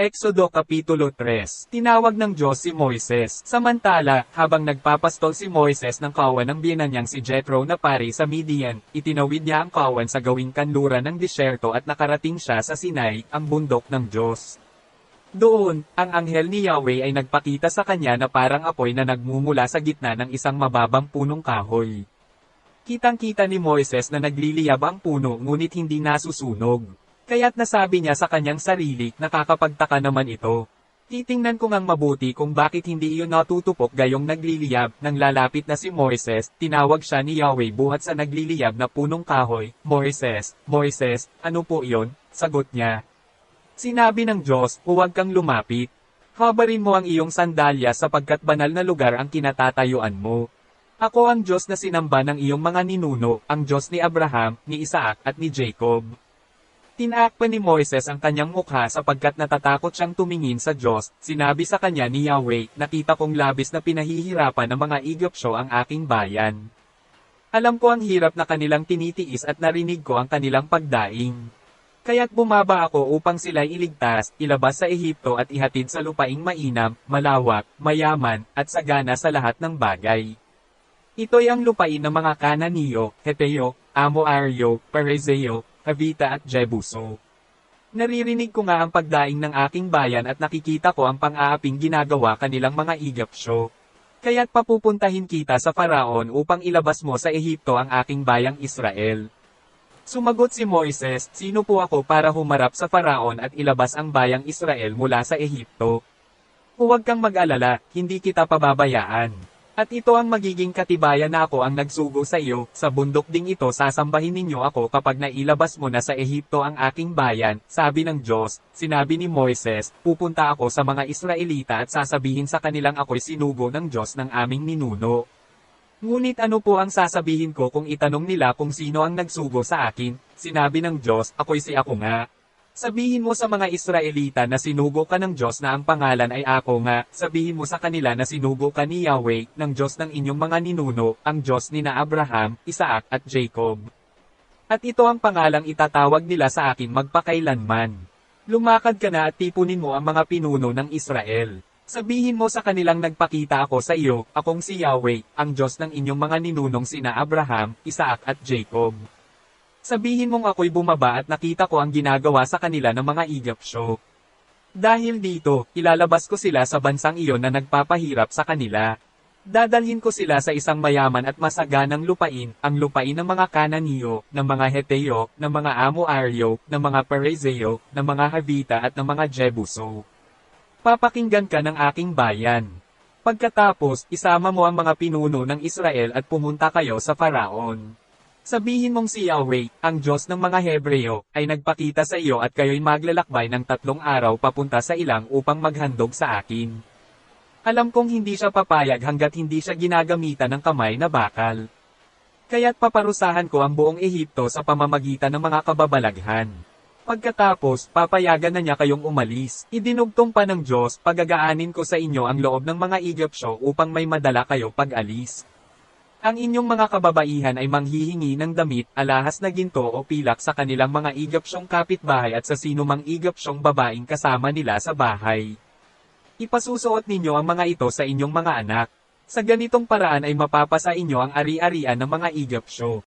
Exodo Kapitulo 3 Tinawag ng Diyos si Moises. Samantala, habang nagpapastol si Moises ng kawan ng biyanan niyang si Jethro na pari sa Midian, itinawid niya ang kawan sa gawing kanluran ng disyerto at nakarating siya sa Sinai, ang bundok ng Diyos. Doon, ang anghel ni Yahweh ay nagpakita sa kanya na parang apoy na nagmumula sa gitna ng isang mababang punong kahoy. Kitang-kita ni Moises na nagliliyab ang puno ngunit hindi nasusunog. Kaya't nasabi niya sa kanyang sarili, nakakapagtaka naman ito. Titingnan ko ngang mabuti kung bakit hindi iyon natutupok gayong nagliliyab, nang lalapit na si Moises, tinawag siya ni Yahweh buhat sa nagliliyab na punong kahoy, Moises, Moises, ano po iyon? Sagot niya. Sinabi ng Diyos, huwag kang lumapit. Habarin mo ang iyong sandalya sapagkat banal na lugar ang kinatatayuan mo. Ako ang Diyos na sinamba ng iyong mga ninuno, ang Diyos ni Abraham, ni Isaac at ni Jacob. Tinaak pa ni Moises ang kanyang mukha sapagkat natatakot siyang tumingin sa Diyos, sinabi sa kanya ni Yahweh, nakita kong labis na pinahihirapan ng mga Egyptyo ang aking bayan. Alam ko ang hirap na kanilang tinitiis at narinig ko ang kanilang pagdaing. Kaya't bumaba ako upang sila iligtas, ilabas sa Ehipto at ihatid sa lupaing mainam, malawak, mayaman, at sagana sa lahat ng bagay. Ito'y ang lupain ng mga Kananiyo, Heteo, Amoaryo, Perezeo, Havita at Jebuso. Naririnig ko nga ang pagdaing ng aking bayan at nakikita ko ang pang-aaping ginagawa kanilang mga Egyptyo. Kaya't papupuntahin kita sa Faraon upang ilabas mo sa Ehipto ang aking bayang Israel. Sumagot si Moises, sino po ako para humarap sa Faraon at ilabas ang bayang Israel mula sa Ehipto? Huwag kang mag-alala, hindi kita pababayaan. At ito ang magiging katibayan na ako ang nagsugo sa iyo, sa bundok ding ito sasambahin ninyo ako kapag nailabas mo na sa Ehipto ang aking bayan, sabi ng Diyos, sinabi ni Moises, pupunta ako sa mga Israelita at sasabihin sa kanilang ako'y sinugo ng Diyos ng aming ninuno. Ngunit ano po ang sasabihin ko kung itanong nila kung sino ang nagsugo sa akin, sinabi ng Diyos, ako'y si ako nga. Sabihin mo sa mga Israelita na sinugo ka ng Diyos na ang pangalan ay ako nga, sabihin mo sa kanila na sinugo ka ni Yahweh, ng Diyos ng inyong mga ninuno, ang Diyos ni na Abraham, Isaac at Jacob. At ito ang pangalang itatawag nila sa akin magpakailanman. Lumakad ka na at tipunin mo ang mga pinuno ng Israel. Sabihin mo sa kanilang nagpakita ako sa iyo, akong si Yahweh, ang Diyos ng inyong mga ninunong sina Abraham, Isaac at Jacob. Sabihin mong ako'y bumaba at nakita ko ang ginagawa sa kanila ng mga Egyptyo. Dahil dito, ilalabas ko sila sa bansang iyon na nagpapahirap sa kanila. Dadalhin ko sila sa isang mayaman at masaganang lupain, ang lupain ng mga Kananiyo, ng mga Heteo, ng mga Amoaryo, ng mga Perezeo, ng mga Havita at ng mga Jebuso. Papakinggan ka ng aking bayan. Pagkatapos, isama mo ang mga pinuno ng Israel at pumunta kayo sa Faraon. Sabihin mong si Yahweh, ang Diyos ng mga Hebreo, ay nagpakita sa iyo at kayo'y maglalakbay ng tatlong araw papunta sa ilang upang maghandog sa akin. Alam kong hindi siya papayag hanggat hindi siya ginagamitan ng kamay na bakal. Kaya't paparusahan ko ang buong Ehipto sa pamamagitan ng mga kababalaghan. Pagkatapos, papayagan na niya kayong umalis. Idinugtong pa ng Diyos, pagagaanin ko sa inyo ang loob ng mga Egyptyo upang may madala kayo pag-alis. Ang inyong mga kababaihan ay manghihingi ng damit, alahas na ginto o pilak sa kanilang mga Egyptyong kapitbahay at sa sinumang Egyptyong babaeng kasama nila sa bahay. Ipasusuot ninyo ang mga ito sa inyong mga anak. Sa ganitong paraan ay mapapasa inyo ang ari-arian ng mga Egyptyo.